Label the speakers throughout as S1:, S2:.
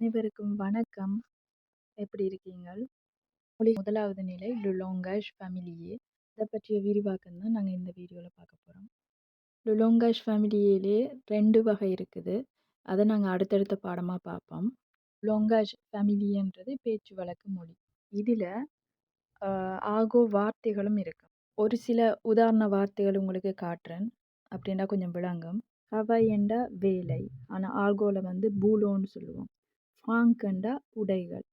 S1: அனைவருக்கும் வணக்கம். எப்படி இருக்கீங்கள்? மொழி முதலாவது நிலை லுலோங்காஷ் ஃபேமிலியே இதை பற்றிய விரிவாக்கம் தான் நாங்கள் இந்த வீடியோவில் பார்க்க போகிறோம் லுலோங்காஷ் ஃபேமிலியிலே ரெண்டு வகை இருக்குது. அதை நாங்கள் அடுத்தடுத்த பாடமாக பார்ப்போம். லுலோங்காஷ் ஃபேமிலியன்றது பேச்சு வழக்கு மொழி. இதில் ஆகோ வார்த்தைகளும் இருக்கும் ஒரு சில உதாரண வார்த்தைகள் உங்களுக்கு காட்டுறேன். அப்படின்னா கொஞ்சம் விளங்கும். "travail" என்றா வேலை. ஆனால் ஆகோவில் வந்து பூலோன்னு சொல்லுவோம். "Franc" உடைகள்.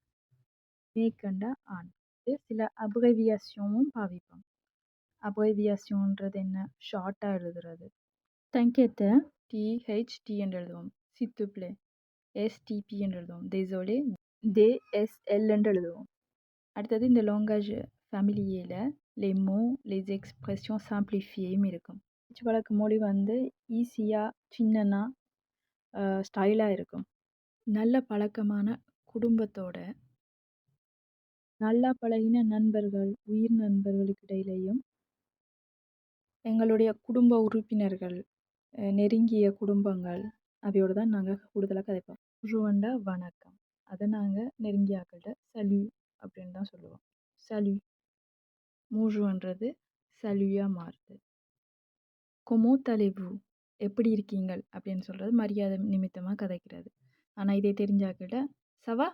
S1: "mec" ஆண். இது சில அப்ரிவியேஷனும் பாவிப்போம். அப்ரிவியேஷன்ன்றது என்ன? ஷார்ட்டாக எழுதுறது. "t'inquiète" டிஹெச்டி என்று எழுதுவோம். சித்துப்ளே எஸ்டிபி என்று எழுதுவோம். தேசோலே தே-எஸ்-எல் என்று எழுதுவோம். அடுத்தது இந்த "langage ஃபேமிலியில் லெமோ mots, les expressions இருக்கும். பேச்சு வழக்கு மொழி வந்து ஈஸியாக சின்னனா, ஸ்டைலாக இருக்கும். நல்ல பழக்கமான குடும்பத்தோட நல்லா பழகின நண்பர்கள், உயிர் நண்பர்களுக்கிடையிலையும் எங்களுடைய குடும்ப உறுப்பினர்கள், அ நெருங்கிய குடும்பங்கள் அவையோட தான் நாங்க கூடுதலா கதைப்போம். ருவண்டா வணக்கம். அத நாங்க நெருங்கிய ஆட்கள்ட்ட சல்யூ அப்படின்னு தான் சொல்லுவோம். "salut" "bonjour"ன்றது "salut"ஆ மாறுது. கொமோ allez-vous" எப்படி இருக்கீங்கள் அப்படின்னு சொல்றது மரியாதை நிமித்தமா கதைக்கிறது. ஆனால் இதே தெரிஞ்சாக்கிட்ட சவா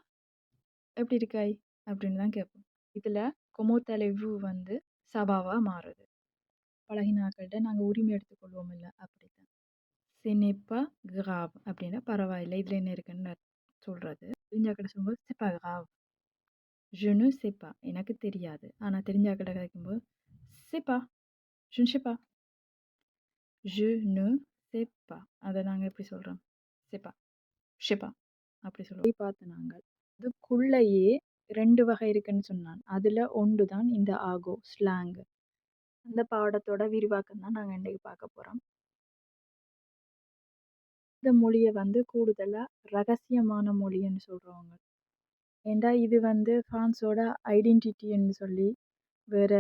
S1: எப்படி இருக்காய்? அப்படின்னு தான் கேட்போம். இதில் கொமோத்தலைவு வந்து சவாவாக மாறுது. பழகின நாங்கள் உரிமை எடுத்துக்கொள்வோம் இல்லை அப்படி தான் n'est கிராவ் அப்படின்னா பரவாயில்லை. இதில் என்ன இருக்குன்னு சொல்கிறது தெரிஞ்சாக்கிட்ட சொல்லும்போது சிப்பா கிராவ் ஜுனு சிப்பா எனக்கு தெரியாது. ஆனால் தெரிஞ்சாக்கிட்ட கிடைக்கும்போது கதைக்கும்போது "c'est pas" "je ne அதை நாங்கள் எப்படி சொல்கிறோம் சிப்பா ஷிபா அப்படி சொல்லி பார்த்து நாங்கள். இதுக்குள்ளேயே ரெண்டு வகை இருக்குன்னு சொன்னான். அதில் ஒன்று தான் இந்த ஆகோ ஸ்லாங். அந்த பாடத்தோட விரிவாக்கம் தான் நாங்கள் இன்றைக்கு பார்க்க போகிறோம் இந்த மொழியை வந்து கூடுதலாக ரகசியமான மொழின்னு சொல்கிறவங்க ஏண்டா இது வந்து பிரான்ஸோட ஐடென்டிட்டின்னு சொல்லி வேறு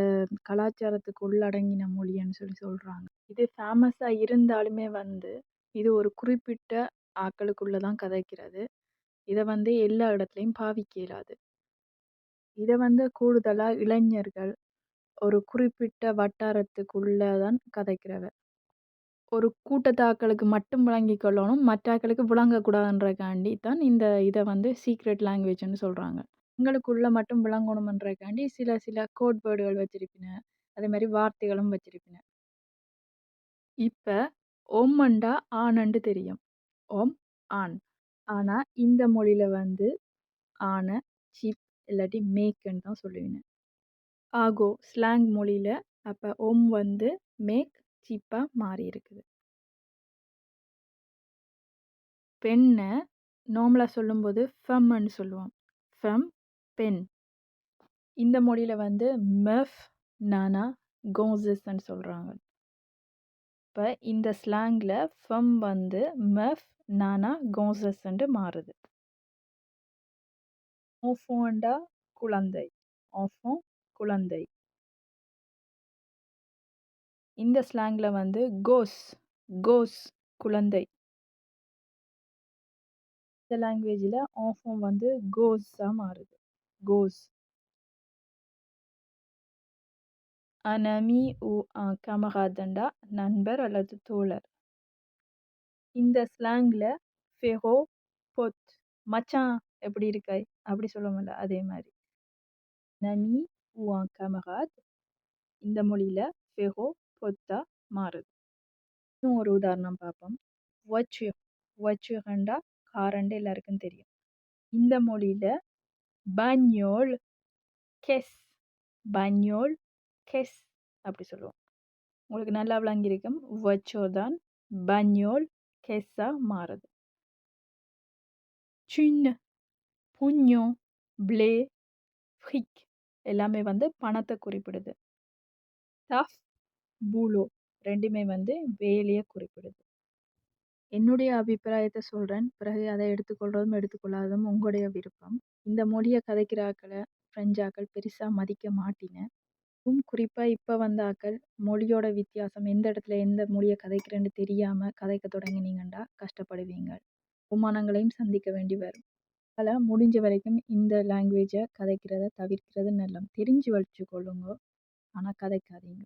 S1: கலாச்சாரத்துக்கு உள்ளடங்கின மொழின்னு சொல்லி சொல்கிறாங்க இது ஃபேமஸாக இருந்தாலுமே வந்து இது ஒரு குறிப்பிட்ட ஆட்களுக்குள்ள தான் கதைக்கிறது. இத வந்து எல்லா இடத்துலயும் பாவிக்க இயலாது. இத வந்து கூடுதலா இளைஞர்கள் ஒரு குறிப்பிட்ட வட்டாரத்துக்குள்ள தான் கதைக்கிறவ. ஒரு கூட்டத்தாக்களுக்கு மட்டும் விளங்கிக் கொள்ளணும். மற்ற விளங்கக்கூடாதுன்றக்காண்டி விளங்கக்கூடாதுன்றதுக்காண்டி தான் இந்த இத வந்து சீக்ரெட் லாங்குவேஜ்ன்னு சொல்றாங்க. எங்களுக்குள்ள மட்டும் விளங்கணும்ன்றதுக்காண்டி சில சில கோட் வேர்டுகள் வச்சிருப்பின. அதே மாதிரி வார்த்தைகளும் வச்சிருப்பின. இப்ப ஓம்மண்டா ஆனண்டு தெரியும். ஓம் ஆன் ஆனால் இந்த மொழியில் வந்து ஆண சீப் இல்லாட்டி மேக்குன்னு தான் சொல்லுவின. ஆகோ ஸ்லாங் மொழியில் அப்போ ஓம் வந்து மேக், சீப்பாக மாறி இருக்குது. பெண்ணை நார்மலா சொல்லும்போது ஃபெம்ன்னு சொல்லுவோம். ஃபெம் பெண். இந்த மொழியில் வந்து மெஃப், நானா, கோசஸ்ன்னு சொல்கிறாங்க இப்போ இந்த ஸ்லாங்ல ஃபம் வந்து மெஃப், நானா, கோசஸ்ன்ட்டு மாறுது. ஓஃபோண்டா குழந்தை. "enfant" குழந்தை. இந்த ஸ்லாங்ல வந்து கோஸ், கோஸ் குழந்தை. இந்த லாங்குவேஜில் "enfant" வந்து கோஸாக மாறுது. கோஸ். "Un ami ou un camarade" நண்பர் அல்லது தோழர். இந்த ஸ்லாங்ல "frérot, பொத் மச்சான் எப்படி இருக்காய்? அப்படி சொல்லுவோம்ல அதே மாதிரி நமி ami ou un இந்த மொழியில் ஃபெஹோ பொத்தா மாறுது. இன்னும் ஒரு உதாரணம் பார்ப்போம். வச்சு வச்சுகண்டா காரண்டே காருன்னு எல்லாருக்கும் தெரியும். இந்த மொழியில் பன்யோல் கெஸ் பன்யோல் கெஸ் அப்படி சொல்லுவோம். உங்களுக்கு நல்லா விளங்கியிருக்கும். வச்சோ தான் பன்யோல் கெஸ்ஸாக மாறுது. சின்ன புஞ்சோ ப்ளே ஃபிக் எல்லாமே வந்து பணத்தை குறிப்பிடுது. "taf, boulot" 2மே வந்து வேலையை குறிப்பிடுது. என்னுடைய அபிப்பிராயத்தை சொல்கிறேன் பிறகு அதை எடுத்துக்கொள்றதும், எடுத்துக்கொள்ளாததும் உங்களுடைய விருப்பம். இந்த மொழியை கதைக்கிற ஃப்ரெஞ்சாக்கள் பெருசாக மதிக்க மாட்டின. அதுவும் குறிப்பா இப்ப வந்த மொழியோட வித்தியாசம் எந்த இடத்துல எந்த மொழிய கதைக்கிறேன்னு தெரியாம கதைக்க தொடங்கினீங்கண்டா கஷ்டப்படுவீங்க. அவமானங்களையும் சந்திக்க வேண்டி வரும். அதனால் முடிஞ்ச வரைக்கும் இந்த லாங்குவேஜை கதைக்கிறத தவிர்க்கிறது நல்லம். தெரிஞ்சு வச்சுக்கொள்ளுங்க ஆனால் கதைக்காதீங்க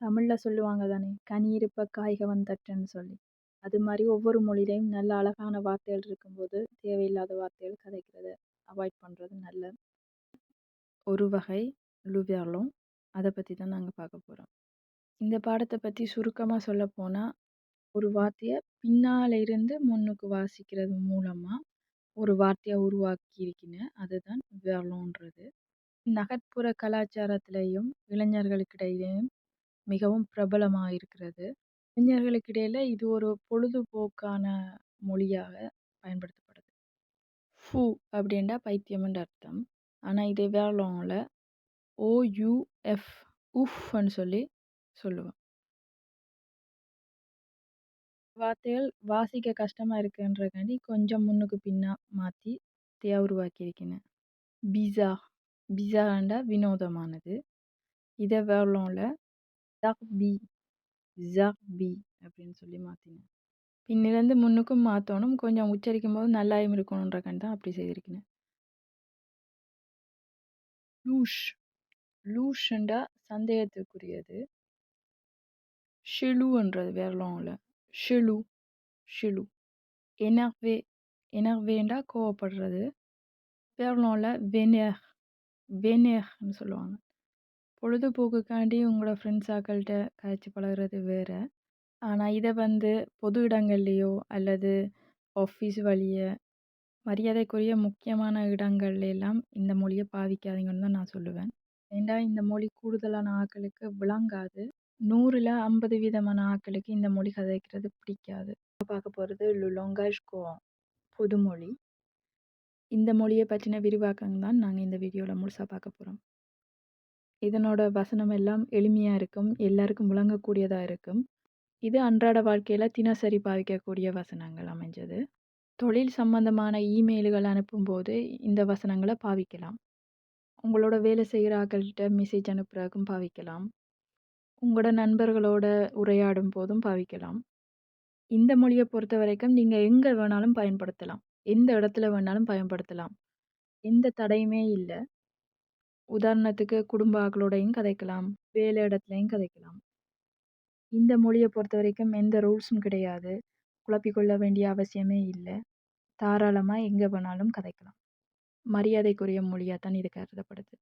S1: தமிழில் சொல்லுவாங்க தானே கனி இருப்ப காய்க தட்டுன்னு சொல்லி அது மாதிரி ஒவ்வொரு மொழியிலையும் நல்ல அழகான வார்த்தைகள் இருக்கும்போது தேவையில்லாத வார்த்தைகள் கதைக்கிறத அவாய்ட் பண்ணுறது நல்லது ஒரு வகை லுவியாலும் அதை பற்றி தான் நாங்கள் பார்க்க போகிறோம் இந்த பாடத்தை பற்றி சுருக்கமாக சொல்லப்போனால் ஒரு வார்த்தையை பின்னால் இருந்து முன்னுக்கு வாசிக்கிறது மூலமாக ஒரு வார்த்தையை உருவாக்கியிருக்கின அதுதான் வேர்லோன்றது. நகர்ப்புற கலாச்சாரத்திலையும் இளைஞர்களுக்கிடையிலையும் மிகவும் பிரபலமாக இருக்கிறது இளைஞர்களுக்கிடையில் இது ஒரு பொழுதுபோக்கான மொழியாக பயன்படுத்தப்படுது. ஃபூ அப்படின்டா பைத்தியம்னு அர்த்தம். ஆனால் இதே வேர்லோனில் எஃப் உஃப்னு சொல்லி சொல்லுவேன். வார்த்தைகள் வாசிக்க கஷ்டமாக இருக்குன்றக்காண்டி கொஞ்சம் முன்னுக்கு பின்னா மாற்றி தே உருவாக்கியிருக்கினேன் பிஸா பிஸாண்டா வினோதமானது. இதை வேர்லோனில் ஜக்பி ஜக்பி அப்படின்னு சொல்லி மாற்றினேன் பின்னிலேருந்து முன்னுக்கும் மாற்றணும் கொஞ்சம் உச்சரிக்கும் போது நல்லாயும் இருக்கணுன்றக்காண்டி தான் அப்படி செய்திருக்கேன். லூஷ் லூஷுண்டா சந்தேகத்துக்குரியது. ஷெலுன்றது வேர்லோனில் ஷெலு ஷெலு. எனர்வே எனர்வேண்டா கோவப்படுறது. வேர்லோனில் வெனேர் வெனேர்னு சொல்லுவாங்க. பொழுதுபோக்குக்காண்டி உங்களோட ஃப்ரெண்ட்ஸ் ஆக்கள்கிட்ட கதைச்சி பழகுறது வேறு. ஆனால் இதை வந்து பொது இடங்கள்லையோ அல்லது ஆஃபீஸ் வழிய மரியாதைக்குரிய முக்கியமான இடங்கள்ல எல்லாம் இந்த மொழியை பாவிக்காதீங்கன்னு தான் நான் சொல்லுவேன். ஏன்டா இந்த மொழி கூடுதலான ஆட்களுக்கு விளங்காது? நூறில் ஐம்பது வீதமான ஆட்களுக்கு இந்த மொழி கதைக்கிறது பிடிக்காது. பார்க்க போகிறது லுலோங்காஷ் கோவம் புதுமொழி. இந்த மொழியை பற்றின விரிவாக்கம் தான் நாங்கள் இந்த வீடியோவில் முழுசாக பார்க்க போகிறோம் இதனோட வசனம் எல்லாம் எளிமையாக இருக்கும் எல்லாருக்கும் விளங்கக்கூடியதாக இருக்கும். இது அன்றாட வாழ்க்கையில் தினசரி பாவிக்கக்கூடிய வசனங்கள் அமைஞ்சது. தொழில் சம்பந்தமான இமெயில்கள் அனுப்பும்போது இந்த வசனங்களை பாவிக்கலாம். உங்களோட வேலை செய்கிற ஆட்கள்கிட்ட மெசேஜ் அனுப்புறதுக்கும் பாவிக்கலாம். உங்களோட நண்பர்களோட உரையாடும் போதும் பாவிக்கலாம். இந்த மொழியை பொறுத்த வரைக்கும் நீங்கள் எங்கே வேணாலும் பயன்படுத்தலாம். எந்த இடத்துல வேணாலும் பயன்படுத்தலாம். எந்த தடையுமே இல்லை. உதாரணத்துக்கு குடும்ப ஆக்களோடையும் கதைக்கலாம். வேலை இடத்துலையும் கதைக்கலாம். இந்த மொழியை பொறுத்த வரைக்கும் எந்த ரூல்ஸும் கிடையாது. குழப்பிக்கொள்ள வேண்டிய அவசியமே இல்லை. தாராளமாக எங்கே வேணாலும் கதைக்கலாம். மரியாதைக்குரிய மொழியாக தான் இது கருதப்படுது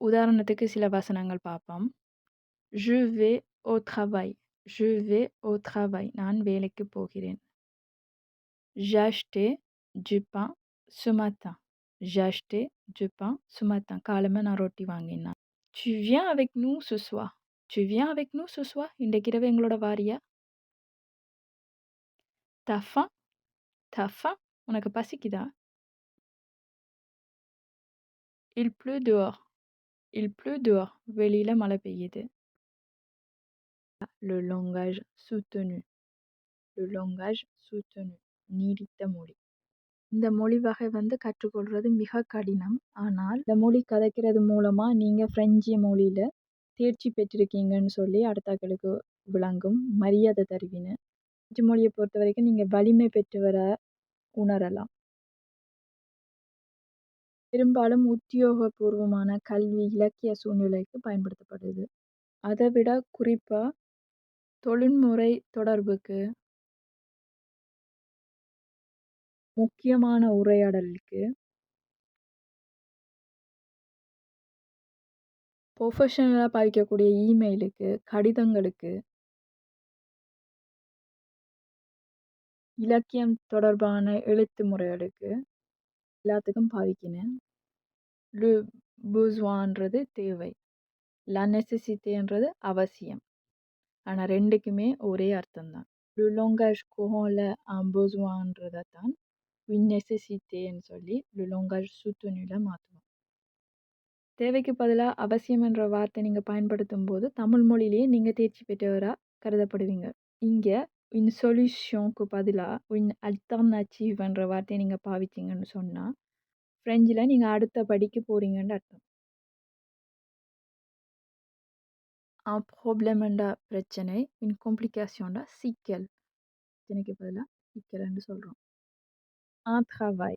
S1: உதாரணத்துக்கு சில வசனங்கள் பார்ப்போம் Je vais au travail. Je vais au travail. நான் வேலைக்கு போகிறேன் J'ai acheté du pain ce matin. J'ai acheté du pain ce matin. காலமே நான் ரொட்டி வாங்கினேன் Tu viens avec nous ce soir. Tu viens avec nous ce soir. இன்றைக்கு இரவு எங்களோட வாரியா T'as faim T'as faim உனக்கு பசிக்குதா Il pleut dehors. Il pleut dehors. வெளியில மழை பெய்யுது Le langage soutenu. Le langage soutenu. நீடித்த மொழி இந்த மொழி வகை வந்து கற்றுக்கொள்வது மிக கடினம் ஆனால் இந்த மொழி கதைக்கிறது மூலமாக நீங்கள் ஃப்ரெஞ்சு மொழியில் தேர்ச்சி பெற்றிருக்கீங்கன்னு சொல்லி அடுத்தாக்களுக்கு விளங்கும் மரியாதை தருவின ஃப்ரெஞ்சு மொழியை பொறுத்த வரைக்கும் நீங்கள் வலிமை பெற்றவர உணரலாம் பெரும்பாலும் உத்தியோகபூர்வமான கல்வி இலக்கிய சூழ்நிலைக்கு பயன்படுத்தப்படுது. அதை விட குறிப்பாக தொழில்முறை தொடர்புக்கு முக்கியமான உரையாடலுக்கு ப்ரொஃபஷனலாக பாவிக்கக்கூடிய இமெயிலுக்கு கடிதங்களுக்கு இலக்கியம் தொடர்பான எழுத்து முறைகளுக்கு எல்லாத்துக்கும் பாவிக்கினேன் லு பூஸ்வான்றது தேவை. லா நெசசிட்டின்றது அவசியம். ஆனால் ரெண்டுக்குமே ஒரே அர்த்தம் தான் லு லோங்காஜ் கோஹோல பூஸ்வான்றதை தான் உன் நெசசிட்டேன்னு சொல்லி லு லோங்காஜ் சுத்துனில் மாற்றுவோம் தேவைக்கு பதிலாக அவசியம் என்ற வார்த்தை நீங்கள் பயன்படுத்தும் போது தமிழ் மொழியிலேயே நீங்கள் தேர்ச்சி பெற்றவராக கருதப்படுவீங்க. இங்கே இன் சொல்யூஷனுக்கு பதிலாக இன் அல்டர்னேட்டிவ்ன்ற வார்த்தையை நீங்கள் பாவிச்சிங்கன்னு சொன்னால் ஃப்ரெஞ்சில் நீங்கள் அடுத்த படிக்கு போகிறீங்கன்னு அர்த்தம். un ப்ராப்ளம்ண்டா பிரச்சனை இன் காம்ப்ளிகேஷன்டா சிக்கல். பிரச்சனைக்கு பதிலாக சிக்கல்ன்னு சொல்கிறோம் un travail.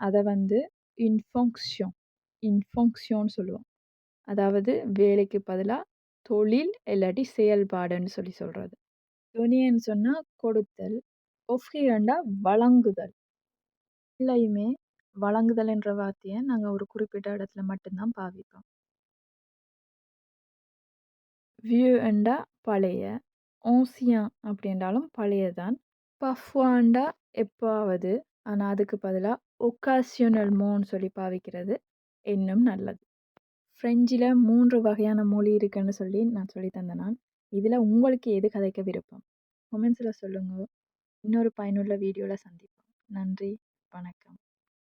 S1: அத வந்து "une fonction" "une fonction"ன்னு சொல்லுவோம். அதாவது வேலைக்கு பதிலா தொழில் இல்லாட்டி செயல்பாடுன்னு சொல்லி சொல்றது. "Donner"ன்னு சொன்னா கொடுத்தல். "offrir"ண்டா வழங்குதல். இல்லையுமே வழங்குதல் என்ற வார்த்தையை நாங்கள் ஒரு குறிப்பிட்ட இடத்துல மட்டும்தான் பாவிப்போம் வியூ அண்டா பழைய. ஓசியா அப்படின்றாலும் பழையதான். பஃப்வாண்டா எப்பாவது. ஆனால் அதுக்கு பதிலாக ஒக்காசியோனல் மோன்னு சொல்லி பாவிக்கிறது இன்னும் நல்லது. ஃப்ரெஞ்சில் மூன்று வகையான மொழி இருக்குன்னு சொல்லி நான் சொல்லி தந்தேன் நான். இதில் உங்களுக்கு எது கதைக்க விருப்பம்? கமெண்ட்ஸ்ல சொல்லுங்க. இன்னொரு பயனுள்ள வீடியோவில் சந்திப்போம். நன்றி. வணக்கம்.